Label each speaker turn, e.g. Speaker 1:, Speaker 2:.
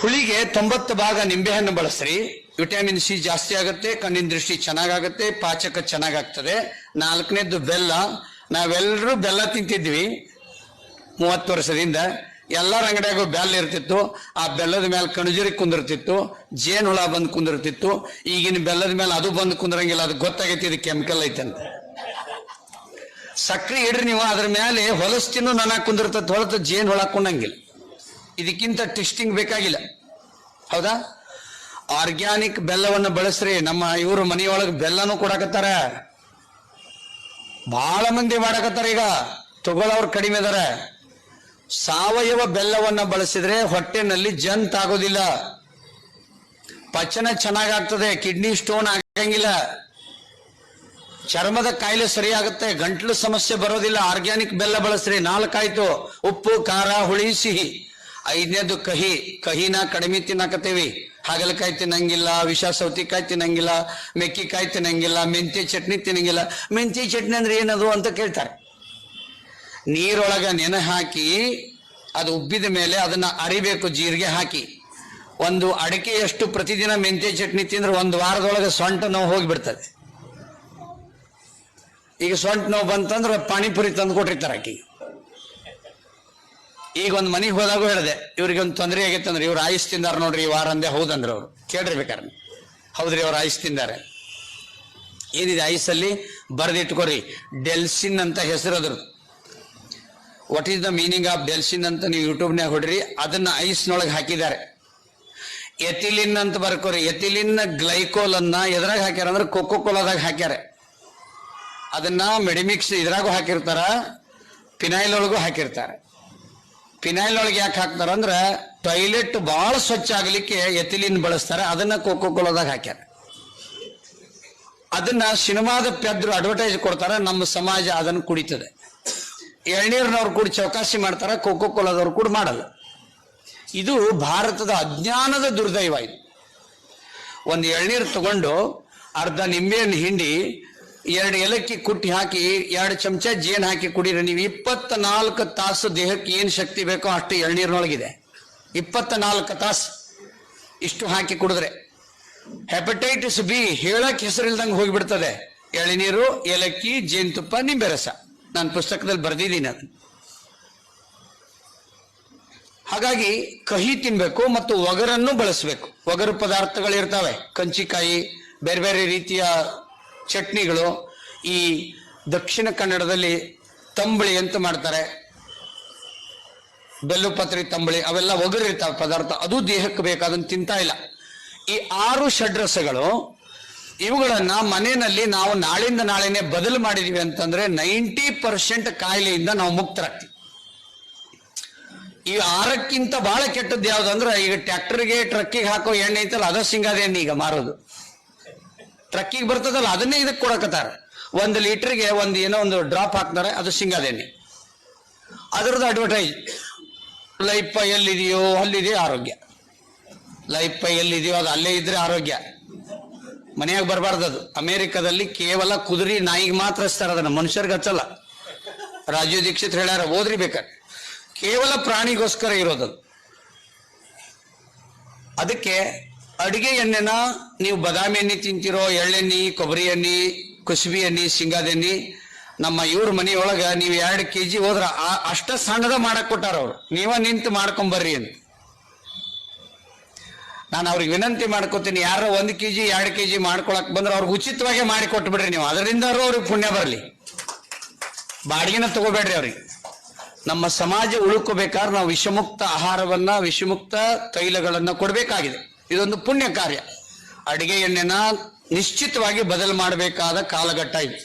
Speaker 1: ಹುಳಿಗೆ ತೊಂಬತ್ತು ಭಾಗ ನಿಂಬೆಹಣ್ಣು ಬಳಸ್ರಿ. ವಿಟಮಿನ್ ಸಿ ಜಾಸ್ತಿ ಆಗುತ್ತೆ, ಕಣ್ಣಿನ ದೃಷ್ಟಿ ಚೆನ್ನಾಗಾಗುತ್ತೆ, ಪಾಚಕ ಚೆನ್ನಾಗಾಗ್ತದೆ. ನಾಲ್ಕನೇದು ಬೆಲ್ಲ. ನಾವೆಲ್ಲರೂ ಬೆಲ್ಲ ತಿಂತಿದ್ವಿ ಮೂವತ್ತು ವರ್ಷದಿಂದ. ಎಲ್ಲರ ಅಂಗಡಿಯಾಗೂ ಬೆಲ್ಲ ಇರ್ತಿತ್ತು. ಆ ಬೆಲ್ಲದ ಮೇಲೆ ಕಣಜರಿ ಕುಂದಿರ್ತಿತ್ತು, ಜೇನು ಹುಳ ಬಂದು ಕುಂದಿರ್ತಿತ್ತು. ಈಗಿನ ಬೆಲ್ಲದ ಮೇಲೆ ಅದು ಬಂದು ಕುಂದಿರಂಗಿಲ್ಲ, ಅದು ಗೊತ್ತಾಗೈತಿ, ಇದು ಕೆಮಿಕಲ್ ಐತಂತ. ಸಕ್ರೆ ಇಡ್ರಿ ನೀವು, ಅದ್ರ ಮೇಲೆ ಹೊಲಸು ತಿನ್ನು ನನ ಕುಂದಿರ್ತದ ಹೊರತು ಜೇನು ಹುಳ ಕುಣ್ಣಂಗಿಲ್ಲ ಇದಕ್ಕಿಂತ ಟೆಸ್ಟಿಂಗ್ ಬೇಕಾಗಿಲ್ಲ. ಹೌದಾ? ಆರ್ಗ್ಯಾನಿಕ್ ಬೆಲ್ಲವನ್ನು ಬಳಸ್ರಿ. ನಮ್ಮ ಇವರು ಮನೆಯೊಳಗೆ ಬೆಲ್ಲನೂ ಕೊಡಕತ್ತಾರ. ಬಹಳ ಮಂದಿ ಮಾಡಕತ್ತಾರ ಈಗ. ತಗೊಳ್ಳೋರು ಕಡಿಮೆ ಅದಾರ. ಸಾವಯವ ಬೆಲ್ಲವನ್ನ ಬಳಸಿದ್ರೆ ಹೊಟ್ಟೆನಲ್ಲಿ ಜಂತ್ ಆಗೋದಿಲ್ಲ. ಪಚನ ಚೆನ್ನಾಗಾಗ್ತದೆ. ಕಿಡ್ನಿ ಸ್ಟೋನ್ ಆಗಂಗಿಲ್ಲ. ಚರ್ಮದ ಕಾಯಿಲೆ ಸರಿಯಾಗುತ್ತೆ. ಗಂಟ್ಲು ಸಮಸ್ಯೆ ಬರೋದಿಲ್ಲ. ಆರ್ಗ್ಯಾನಿಕ್ ಬೆಲ್ಲ ಬಳಸ್ರಿ. ನಾಲ್ಕಾಯ್ತು. ಉಪ್ಪು, ಖಾರ, ಹುಳಿ, ಸಿಹಿ. ಐದನೇದು ಕಹಿ, ಕಹಿನ ಕಡಿಮೆ ತಿನ್ನಕತ್ತೇವಿ. ಹಾಗಲಕಾಯಿ ತಿನ್ನಂಗಿಲ್ಲ ವಿಷ ಸೌತಿಕಾಯಿ ತಿನ್ನಂಗಿಲ್ಲ, ಮೆಕ್ಕಿಕಾಯಿ ತಿನ್ನಂಗಿಲ್ಲ, ಮೆಂತ್ಯ ಚಟ್ನಿ ತಿನ್ನಂಗಿಲ್ಲ. ಮೆಂತ್ಯ ಚಟ್ನಿ ಅಂದ್ರೆ ಏನದು ಅಂತ ಕೇಳ್ತಾರೆ. ನೀರೊಳಗ ನೆನೆ ಹಾಕಿ, ಅದು ಉಬ್ಬಿದ ಮೇಲೆ ಅದನ್ನ ಅರಿಬೇಕು ಜೀರಿಗೆ ಹಾಕಿ. ಒಂದು ಅಡಿಕೆಯಷ್ಟು ಪ್ರತಿದಿನ ಮೆಂತ್ಯ ಚಟ್ನಿ ತಿಂದ್ರೆ ಒಂದು ವಾರದೊಳಗೆ ಸೊಂಟ ನೋವು ಹೋಗಿಬಿಡ್ತದೆ. ಈಗ ಸೊಂಟ ನೋವು ಬಂತಂದ್ರೆ ಪಾನಿಪುರಿ ತಂದು ಕೊಟ್ಟಿರ್ತಾರೆ ಆಕಿ ಈಗ ಒಂದು ಮನೆಗೆ ಹೋದಾಗೂ ಹೇಳಿದೆ ಇವ್ರಿಗೆ ಒಂದು ತೊಂದರೆ ಆಗೈತೆ ಅಂದ್ರೆ ಇವ್ರು ಆಯುಸ್ ತಿಂದಾರ ನೋಡ್ರಿ ಈ ವಾರ ಅಂದೆ ಹೌದಂದ್ರೆ ಅವರು. ಕೇಳ್ರಿ ಬೇಕಾರೆ ಹೌದ್ರಿ ಅವ್ರು ಆಯುಸ್ ತಿಂದಾರೆ. ಏನಿದೆ ಐಸಲ್ಲಿ ಬರೆದಿಟ್ಕೋರಿ. ಡೆಲ್ಸಿನ್ ಅಂತ ಹೆಸರು ಅದ್ರದ್ದು. What is the meaning of Delsin ಅಂತ ನೀವು ಯೂಟ್ಯೂಬ್ನಾಗ ಹೊಡ್ರಿ, ಅದನ್ನ ಐಸ್ನೊಳಗೆ ಹಾಕಿದ್ದಾರೆ. ಎಥಿಲಿನ್ ಅಂತ ಬರ್ಕೋರಿ. ಎಥಿಲಿನ್ ಗ್ಲೈಕೋಲ್ ಅನ್ನ ಎದ್ರಾಗ ಹಾಕ್ಯಾರ ಅಂದ್ರೆ ಕೊಕ್ಕೋ ಕೋಲಾದಾಗ ಹಾಕ್ಯಾರ. ಅದನ್ನ ಮೆಡಿಮಿಕ್ಸ್ ಇದ್ರಾಗೂ ಹಾಕಿರ್ತಾರ ಫಿನೈಲ್ ಒಳಗೂ ಹಾಕಿರ್ತಾರೆ. ಫಿನೈಲ್ ಒಳಗೆ ಯಾಕೆ ಹಾಕ್ತಾರ ಅಂದ್ರೆ ಟಾಯ್ಲೆಟ್ ಬಹಳ ಸ್ವಚ್ಛ ಆಗಲಿಕ್ಕೆ ಎಥಿಲಿನ್ ಬಳಸ್ತಾರೆ, ಅದನ್ನ ಕೋಕೋ ಕೋಲಾದಾಗ ಹಾಕ್ಯಾರ. ಅದನ್ನ ಸಿನಿಮಾದ ಪೆದ್ರು ಅಡ್ವರ್ಟೈಸ್ ಕೊಡ್ತಾರೆ, ನಮ್ಮ ಸಮಾಜ ಅದನ್ನು ಕುಡಿತದೆ. ಎಳ್ನೀರ್ನವ್ರು ಕೂಡ ಚೌಕಾಸಿ ಮಾಡ್ತಾರೆ ಕೋಕೋ ಕೋಲಾದವ್ರು ಕೂಡ ಮಾಡಲ್ಲ. ಇದು ಭಾರತದ ಅಜ್ಞಾನದ ದುರ್ದೈವ ಇದು. ಒಂದು ಎಳ್ನೀರು ತಗೊಂಡು ಅರ್ಧ ನಿಂಬೆಯನ್ನು ಹಿಂಡಿ ಎರಡು ಎಲಕ್ಕಿ ಕುಟ್ಟಿ ಹಾಕಿ, ಎರಡು ಚಮಚ ಜೇನು ಹಾಕಿ ಕುಡೀರಿ. ನೀವು ಇಪ್ಪತ್ತ ನಾಲ್ಕು ತಾಸು ದೇಹಕ್ಕೆ ಏನು ಶಕ್ತಿ ಬೇಕೋ ಅಷ್ಟು ಎಳ್ನೀರಿನೊಳಗಿದೆ. ಇಪ್ಪತ್ತ ನಾಲ್ಕು ತಾಸು ಇಷ್ಟು ಹಾಕಿ ಕುಡಿದ್ರೆ. ಹೆಪಟೈಟಿಸ್ ಬಿ ಹೇಳಕ್ ಹೆಸರಿಲ್ದಂಗೆ ಹೋಗಿಬಿಡ್ತದೆ. ಎಳನೀರು, ಏಲಕ್ಕಿ, ಜೇನುತುಪ್ಪ ನಿಂಬೆ ರಸ ನಾನು ಪುಸ್ತಕದಲ್ಲಿ ಬರೆದಿದ್ದೀನಿ ಅದನ್ನು ಹಾಗಾಗಿ ಕಹಿ ತಿನ್ಬೇಕು ಮತ್ತು ಒಗರನ್ನು ಬಳಸಬೇಕು. ಒಗರು ಪದಾರ್ಥಗಳು ಇರ್ತವೆ ಕಂಚಿಕಾಯಿ, ಬೇರೆ ಬೇರೆ ರೀತಿಯ ಚಟ್ನಿಗಳು ಈ ದಕ್ಷಿಣ ಕನ್ನಡದಲ್ಲಿ ತಂಬಳಿ ಅಂತ ಮಾಡ್ತಾರೆ. ಬೆಲ್ಲುಪತ್ರಿ ತಂಬಳಿ ಅವೆಲ್ಲ ಒಗರಿರ್ತಾವೆ ಪದಾರ್ಥ. ಅದು ದೇಹಕ್ಕೆ ಬೇಕಾದನ್ನು ತಿಂತಾ ಇಲ್ಲ. ಈ ಆರು ಷಡ್ರಸಗಳು ಇವುಗಳನ್ನ ಮನೆಯಲ್ಲಿ ನಾವು ನಾಳಿಂದ ನಾಳೆನೆ ಬದಲು ಮಾಡಿದೀವಿ ಅಂತಂದ್ರೆ ನೈಂಟಿ ಪರ್ಸೆಂಟ್ ಕಾಯಿಲೆಯಿಂದ ನಾವು ಮುಕ್ತರಾಗ್ತೀವಿ. ಈ ಆರಕ್ಕಿಂತ ಬಹಳ ಕೆಟ್ಟದ್ದು ಯಾವ್ದು ಅಂದ್ರೆ ಈಗ ಟ್ರ್ಯಾಕ್ಟರ್ಗೆ, ಟ್ರಕ್ಕಿಗೆ ಹಾಕೋ ಎಣ್ಣೆ ಐತಲ್ಲ, ಅದ ಸಿಂಗಾದ ಎಣ್ಣೆ ಈಗ ಮಾರೋದು. ಟ್ರಕ್ಕಿಗೆ ಬರ್ತದಲ್ಲ, ಅದನ್ನೇ ಇದಕ್ಕೆ ಕೊಡಕತ್ತಾರೆ. ಒಂದು ಲೀಟ್ರಿಗೆ ಒಂದು ಏನೋ ಒಂದು ಡ್ರಾಪ್ ಹಾಕ್ತಾರೆ, ಅದು ಸಿಂಗಾದ ಎಣ್ಣೆ ಅದರದ್ದು ಅಡ್ವರ್ಟೈಸ್ ಲೈಫ್ ಎಲ್ಲಿದೆಯೋ ಅಲ್ಲಿದೆಯೋ ಆರೋಗ್ಯ. ಲೈಫ್ ಎಲ್ಲಿದೆಯೋ ಅದು ಅಲ್ಲೇ ಇದ್ರೆ ಆರೋಗ್ಯ. ಮನೆಯಾಗ ಬರಬಾರ್ದು ಅದು. ಅಮೇರಿಕಾದಲ್ಲಿ ಕೇವಲ ಕುದುರೆ ನಾಯಿಗೆ ಮಾತ್ರ ಹಚ್ತಾರೆ, ಅದನ್ನ ಮನುಷ್ಯರಿಗೆ ಹಚ್ಚಲ್ಲ. ರಾಜೀವ್ ದೀಕ್ಷಿತ್ ಹೇಳ್ಯಾರ ಓದ್ರಿ ಬೇಕಾರೆ ಕೇವಲ ಪ್ರಾಣಿಗೋಸ್ಕರ ಇರೋದದು ಅದಕ್ಕೆ ಅಡಿಗೆ ಎಣ್ಣೆನ ನೀವು ಬದಾಮಿ ಎಣ್ಣೆ ತಿಂತಿರೋ ಎಳ್ಳೆಣ್ಣೆ ಕೊಬ್ಬರಿ ಎಣ್ಣೆ, ಕುಸುಬಿ ಎಣ್ಣೆ, ಶೇಂಗಾದ ಎಣ್ಣೆ, ನಮ್ಮ ಇವ್ರ ಮನೆಯೊಳಗ ನೀವು ಎರಡು ಕೆ ಜಿ ಹೋದ್ರ ಅಷ್ಟ ಸಣ್ಣದ ಮಾಡಕ್ ಕೊಟ್ಟಾರ ಅವ್ರು. ನೀವ ನಿಂತು ಮಾಡ್ಕೊಂಬರ್ರಿ ಅಂತ. ನಾನು ಅವ್ರಿಗೆ ವಿನಂತಿ ಮಾಡ್ಕೋತೀನಿ, ಯಾರೋ ಒಂದು ಕೆ ಜಿ ಎರಡು ಕೆ ಜಿ ಮಾಡ್ಕೊಳಕ್ ಬಂದ್ರೆ ಅವ್ರಿಗೆ ಉಚಿತವಾಗಿ ಮಾಡಿ ಕೊಟ್ಬಿಡ್ರಿ ನೀವು. ಅದರಿಂದ ಅವ್ರಿಗೆ ಪುಣ್ಯ ಬರಲಿ. ಬಾಡಿಗೆನ ತಗೋಬೇಡ್ರಿ ಅವ್ರಿಗೆ. ನಮ್ಮ ಸಮಾಜ ಉಳ್ಕೋಬೇಕಾದ್ರೆ ನಾವು ವಿಷಮುಕ್ತ ಆಹಾರವನ್ನ, ವಿಷಮುಕ್ತ ತೈಲಗಳನ್ನ ಕೊಡಬೇಕಾಗಿದೆ. ಇದೊಂದು ಪುಣ್ಯ ಕಾರ್ಯ ಅಡಿಗೆ ಎಣ್ಣೆನ ನಿಶ್ಚಿತವಾಗಿ ಬದಲು ಮಾಡಬೇಕಾದ ಕಾಲಘಟ್ಟ ಇದು.